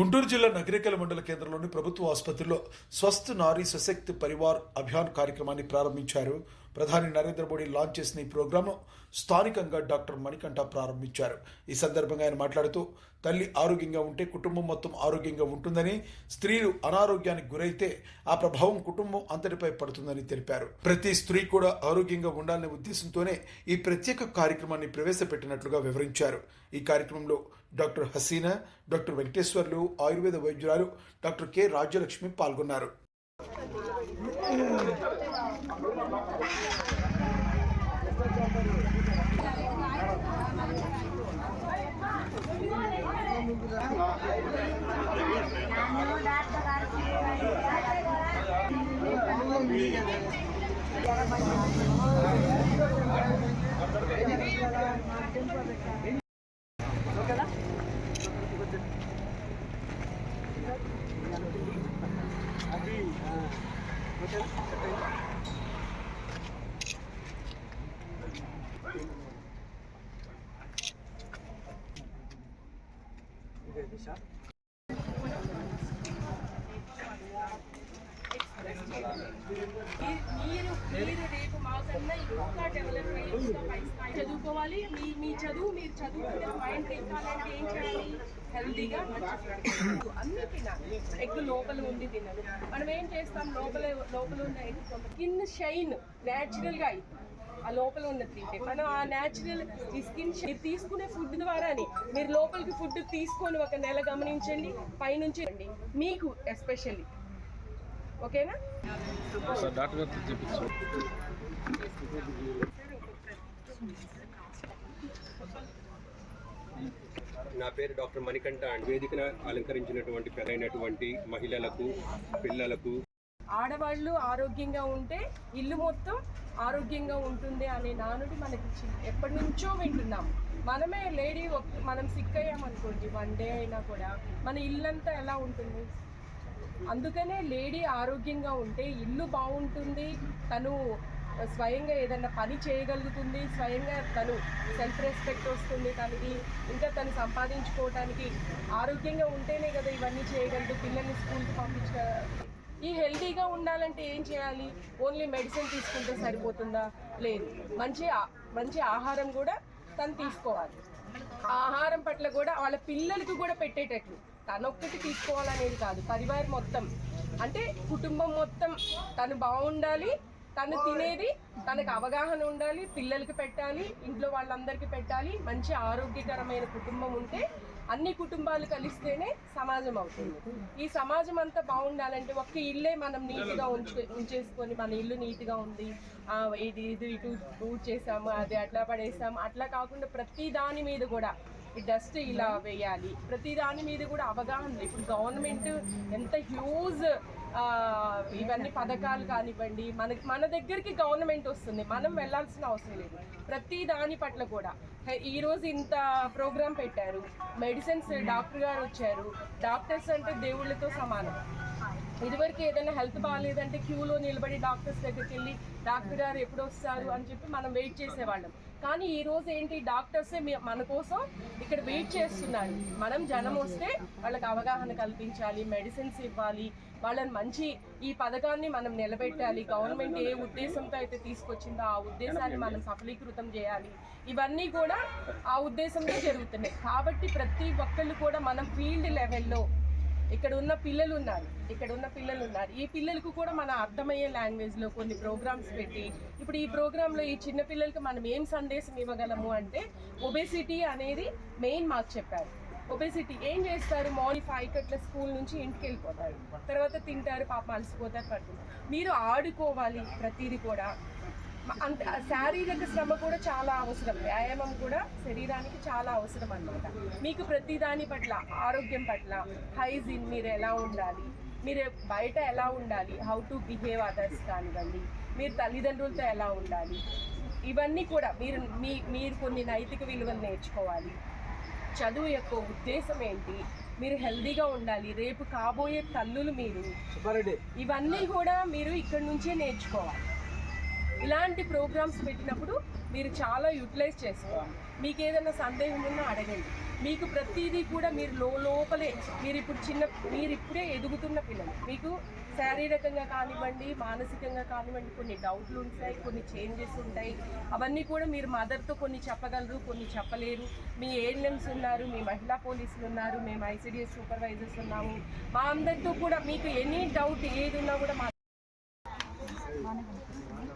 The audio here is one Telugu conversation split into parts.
గుంటూరు జిల్లా నగరికల మండల కేంద్రంలోని ప్రభుత్వ ఆసుపత్రిలో స్వస్థ్ నారీ సశక్తి పరివార్ అభియాన్ కార్యక్రమాన్ని ప్రారంభించారు. ప్రధాని నరేంద్ర మోడీ లాంచ్ చేసిన ఈ ప్రోగ్రాంను స్థానికంగా డాక్టర్ మణికంఠ ప్రారంభించారు. ఈ సందర్భంగా ఆయన మాట్లాడుతూ తల్లి ఆరోగ్యంగా ఉంటే కుటుంబం మొత్తం ఆరోగ్యంగా ఉంటుందని స్త్రీలు అనారోగ్యానికి గురైతే ఆ ప్రభావం కుటుంబం అంతటిపై పడుతుందని తెలిపారు. ప్రతి స్త్రీ కూడా ఆరోగ్యంగా ఉండాలనే ఉద్దేశంతోనే ఈ ప్రత్యేక కార్యక్రమాన్ని ప్రవేశపెట్టినట్లుగా వివరించారు. ఈ కార్యక్రమంలో డాక్టర్ హసీనా డాక్టర్ వెంకటేశ్వర్లు ఆయుర్వేద వైద్యురాలు డాక్టర్ కె రాజ్యలక్ష్మి పాల్గొన్నారు. మీరు మీరు రేపు మాకన్నా ఇంకా డెవలప్ అయ్యి చదువుకోవాలి. మీ మీ చదువు మీరు చదువుకుంటే మైండ్ ఎక్కాలంటే ఏం చేయాలి? హెల్తీగా అన్ని తినాలి ఎగ్ లోపల ఉంది తినాలి మనం ఏం చేస్తాం? లోపల లోపల ఉన్న ఎగ్ స్కిన్ షైన్ న్యాచురల్గా అయింది ఆ లోపల ఉన్నది తింటే. మనం ఆ న్యాచురల్ ఈ స్కిన్ మీరు తీసుకునే ఫుడ్ ద్వారానే మీరు లోపలికి ఫుడ్ తీసుకొని ఒక నెల గమనించండి. పైనుంచి రండి. మీకు ఎస్పెషల్లీ ఓకేనా? డాక్టర్ గారు నా పేరు డాక్టర్ మణికంఠ అండ్ వేదికను అలంకరించినటువంటి పెరైనటువంటి మహిళలకు పిల్లలకు. ఆడవాళ్ళు ఆరోగ్యంగా ఉంటే ఇల్లు మొత్తం ఆరోగ్యంగా ఉంటుంది అనే నానుడి మనకి ఎప్పటి నుంచో వింటున్నాం. మనమే లేడీ మనం సిక్ అయ్యామనుకోండి వన్ డే అయినా కూడా మన ఇల్లంతా ఎలా ఉంటుంది? అందుకనే లేడీ ఆరోగ్యంగా ఉంటే ఇల్లు బాగుంటుంది తను స్వయంగా ఏదైనా పని చేయగలుగుతుంది స్వయంగా తను సెల్ఫ్ రెస్పెక్ట్ వస్తుంది తనకి ఇంకా తను సంపాదించుకోవటానికి ఆరోగ్యంగా ఉంటేనే కదా ఇవన్నీ చేయగలదు పిల్లల్ని స్కూల్కి పంపించ ఈ హెల్తీగా ఉండాలంటే ఏం చేయాలి? ఓన్లీ మెడిసిన్ తీసుకుంటే సరిపోతుందా? లేదు. మంచి మంచి ఆహారం కూడా తను తీసుకోవాలి. ఆ ఆహారం పట్ల కూడా వాళ్ళ పిల్లలకు కూడా పెట్టేటట్లు. తనొక్కటి తీసుకోవాలనేది కాదు పరివారం మొత్తం. అంటే కుటుంబం మొత్తం తను బాగుండాలి తను తినేది తనకు అవగాహన ఉండాలి పిల్లలకి పెట్టాలి ఇంట్లో వాళ్ళందరికీ పెట్టాలి మంచి ఆరోగ్యకరమైన కుటుంబం ఉంటే అన్ని కుటుంబాలు కలిస్తేనే సమాజం అవుతుంది. ఈ సమాజం అంతా బాగుండాలంటే ఒక్క ఇల్లే మనం నీట్గా ఉంచు ఉంచేసుకొని మన ఇల్లు నీట్గా ఉంది. ఇది ఇది ఇటు ఊడ్ చేసాము అది అట్లా పడేసాము. అట్లా కాకుండా ప్రతి దాని మీద కూడా ఈ డస్ట్ ఇలా వేయాలి. ప్రతి దాని మీద కూడా అవగాహన ఇప్పుడు గవర్నమెంట్ ఎంత హ్యూజ్ ఇవన్నీ పథకాలు కానివ్వండి మనకి మన దగ్గరికి గవర్నమెంట్ వస్తుంది. మనం వెళ్ళాల్సిన అవసరం లేదు. ప్రతి దాని పట్ల కూడా. ఈరోజు ఈ రోజు ఇంత ప్రోగ్రాం పెట్టారు. మెడిసిన్స్ డాక్టర్ గారు వచ్చారు. డాక్టర్స్ అంటే దేవుళ్ళతో సమానం. ఇదివరకు ఏదైనా హెల్త్ బాగాలేదంటే క్యూలో నిలబడి డాక్టర్స్ దగ్గరికి వెళ్ళి డాక్టర్ గారు ఎప్పుడు వస్తారు? అని చెప్పి మనం వెయిట్ చేసేవాళ్ళం. కానీ ఈ రోజు ఏంటి డాక్టర్సే మన కోసం ఇక్కడ వెయిట్ చేస్తున్నారు. మనం జనం వస్తే వాళ్ళకి అవగాహన కల్పించాలి మెడిసిన్స్ ఇవ్వాలి వాళ్ళని మంచి ఈ పథకాన్ని మనం నిలబెట్టాలి. గవర్నమెంట్ ఏ ఉద్దేశంతో అయితే తీసుకొచ్చిందో ఆ ఉద్దేశాన్ని మనం సఫలీకృతం చేయాలి. ఇవన్నీ కూడా ఆ ఉద్దేశంతో జరుగుతున్నాయి. కాబట్టి ప్రతి ఒక్కళ్ళు కూడా మనం ఫీల్డ్ లెవెల్లో ఇక్కడ ఉన్న పిల్లలు ఉన్నారు ఇక్కడ ఉన్న పిల్లలు ఉన్నారు ఈ పిల్లలకు కూడా మన అర్థమయ్యే లాంగ్వేజ్లో కొన్ని ప్రోగ్రామ్స్ పెట్టి ఇప్పుడు ఈ ప్రోగ్రాంలో ఈ చిన్న పిల్లలకి మనం ఏం సందేశం ఇవ్వగలము అంటే ఒబేసిటీ అనేది మెయిన్ మాకు చెప్పారు. ఒబేసిటీ ఏం చేస్తారు? మార్నింగ్ ఫైవ్ కట్ల స్కూల్ నుంచి ఇంటికి వెళ్ళిపోతారు. తర్వాత తింటారు పాప అలసిపోతారు పడుతుంది మీరు ఆడుకోవాలి ప్రతిదీ కూడా. అంత శారీరక శ్రమ కూడా చాలా అవసరం. వ్యాయామం కూడా శరీరానికి చాలా అవసరం అన్నమాట. మీకు ప్రతి దాని పట్ల ఆరోగ్యం పట్ల హైజీన్ మీరు ఎలా ఉండాలి? మీరు బయట ఎలా ఉండాలి? హౌ టు బిహేవ్ అదర్స్ కానివ్వండి. మీరు తల్లిదండ్రులతో ఎలా ఉండాలి? ఇవన్నీ కూడా మీరు మీ మీరు కొన్ని నైతిక విలువలు నేర్చుకోవాలి. చదువు యొక్క ఉద్దేశం ఏంటి? మీరు హెల్దీగా ఉండాలి. రేపు కాబోయే తల్లులు మీరు. ఇవన్నీ కూడా మీరు ఇక్కడ నుంచే నేర్చుకోవాలి. ఇలాంటి ప్రోగ్రామ్స్ పెట్టినప్పుడు మీరు చాలా యూటిలైజ్ చేసుకోవాలి. మీకు ఏదైనా సందేహం ఉన్నా అడగండి. మీకు ప్రతిదీ కూడా మీరు లో లోపలే మీరు ఇప్పుడు చిన్న మీరు ఇప్పుడే ఎదుగుతున్న పిల్లలు. మీకు శారీరకంగా కానివ్వండి మానసికంగా కానివ్వండి కొన్ని డౌట్లు ఉంటాయి కొన్ని చేంజెస్ ఉంటాయి. అవన్నీ కూడా మీరు మదర్తో కొన్ని చెప్పగలరు కొన్ని చెప్పలేరు. మీ ఏఎన్ఎంస్ ఉన్నారు మీ మహిళా పోలీసులు ఉన్నారు మేము ఐసిడిఎస్ సూపర్వైజర్స్ ఉన్నాము. మా అందరితో కూడా మీకు ఎనీ డౌట్ ఏది ఉన్నా కూడా మా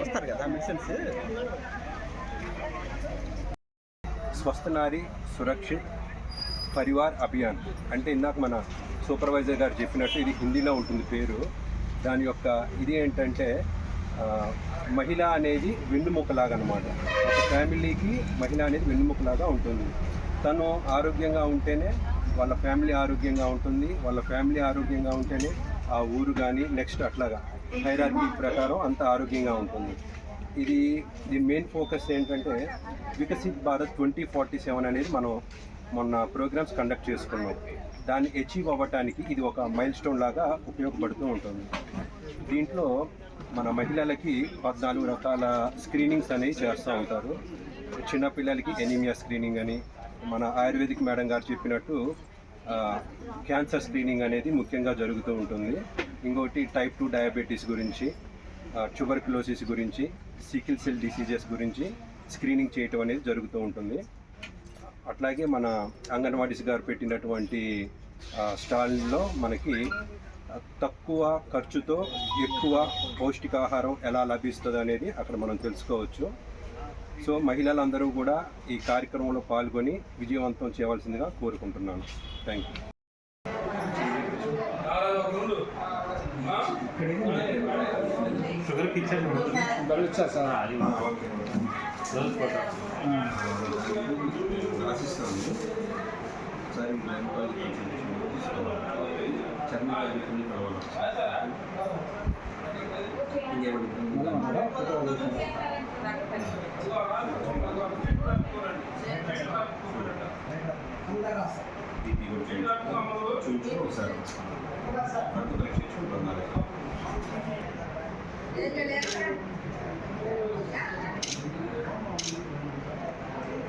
వస్తారు కదా మెడిసిన్స్ స్వస్థ నారి సురక్షిత్ పరివార్ అభియాన్. అంటే ఇందాక మన సూపర్వైజర్ గారు చెప్పినట్టు ఇది హిందీలో ఉంటుంది పేరు. దాని యొక్క ఇది ఏంటంటే మహిళ అనేది వెన్నుముకలాగా అనమాట ఒక ఫ్యామిలీకి మహిళ అనేది వెన్నుముకలాగా ఉంటుంది. తను ఆరోగ్యంగా ఉంటేనే వాళ్ళ ఫ్యామిలీ ఆరోగ్యంగా ఉంటుంది. వాళ్ళ ఫ్యామిలీ ఆరోగ్యంగా ఉంటేనే ఆ ఊరు కానీ నెక్స్ట్ అట్లాగా హైరార్కీ ప్రకారం అంత ఆరోగ్యంగా ఉంటుంది. ఇది దీని మెయిన్ ఫోకస్ ఏంటంటే Viksit Bharat twenty forty seven అనేది మనం మొన్న ప్రోగ్రామ్స్ కండక్ట్ చేసుకున్నాం. దాన్ని అచీవ్ అవ్వటానికి ఇది ఒక మైల్ స్టోన్ లాగా ఉపయోగపడుతూ ఉంటుంది. దీంట్లో మన మహిళలకి పద్నాలుగు రకాల స్క్రీనింగ్స్ అనేవి చేస్తూ ఉంటారు. చిన్నపిల్లలకి ఎనీమియా స్క్రీనింగ్ అని మన ఆయుర్వేదిక్ మేడం గారు చెప్పినట్టు క్యాన్సర్ స్క్రీనింగ్ అనేది ముఖ్యంగా జరుగుతూ ఉంటుంది. ఇంకోటి టైప్ టూ డయాబెటీస్ గురించి ట్యూబర్క్యులోసిస్ గురించి సికిల్ సెల్ డిసీజెస్ గురించి స్క్రీనింగ్ చేయటం అనేది జరుగుతూ ఉంటుంది. అట్లాగే మన అంగన్వాడీస్ గారు పెట్టినటువంటి స్టాల్లో మనకి తక్కువ ఖర్చుతో ఎక్కువ పౌష్టికాహారం ఎలా లభిస్తుంది అనేది అక్కడ మనం తెలుసుకోవచ్చు. సో మహిళలందరూ కూడా ఈ కార్యక్రమంలో పాల్గొని విజయవంతం చేయవలసిందిగా కోరుకుంటున్నాను. థ్యాంక్ యూ చర్మ కావాలి చూపించుకో ఒకసారి రక్త పరీక్ష చూడాలి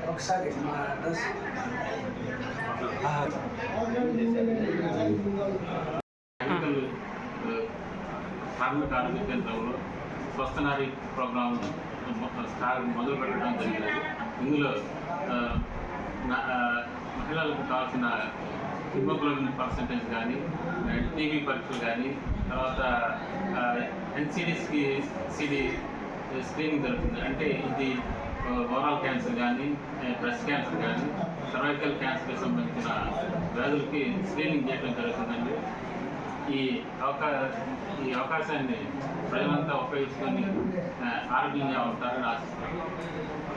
ఒకసారి మా అడ్రస్ కార్మిక ఆరోగ్య కేంద్రంలో స్వస్థ నారీ మొదలు పెట్టడం జరిగింది. ఇందులో మహిళలకు కావాల్సిన హిమోగ్లోబిన్ పర్సంటేజ్ కానీ టీవీ పరీక్షలు కానీ తర్వాత ఎన్సీడీస్కి సిడి స్క్రీనింగ్ జరుగుతుంది. అంటే ఇది ఓరల్ క్యాన్సర్ కానీ బ్రెస్ట్ క్యాన్సర్ కానీ సర్వైకల్ క్యాన్సర్కి సంబంధించిన వ్యాధులకి స్క్రీనింగ్ చేయడం జరుగుతుందండి. ఈ అవకా ఈ అవకాశాన్ని ప్రజలంతా ఉపయోగించుకొని ఆరోగ్యంగా ఉంటారని ఆశిస్తున్నాను.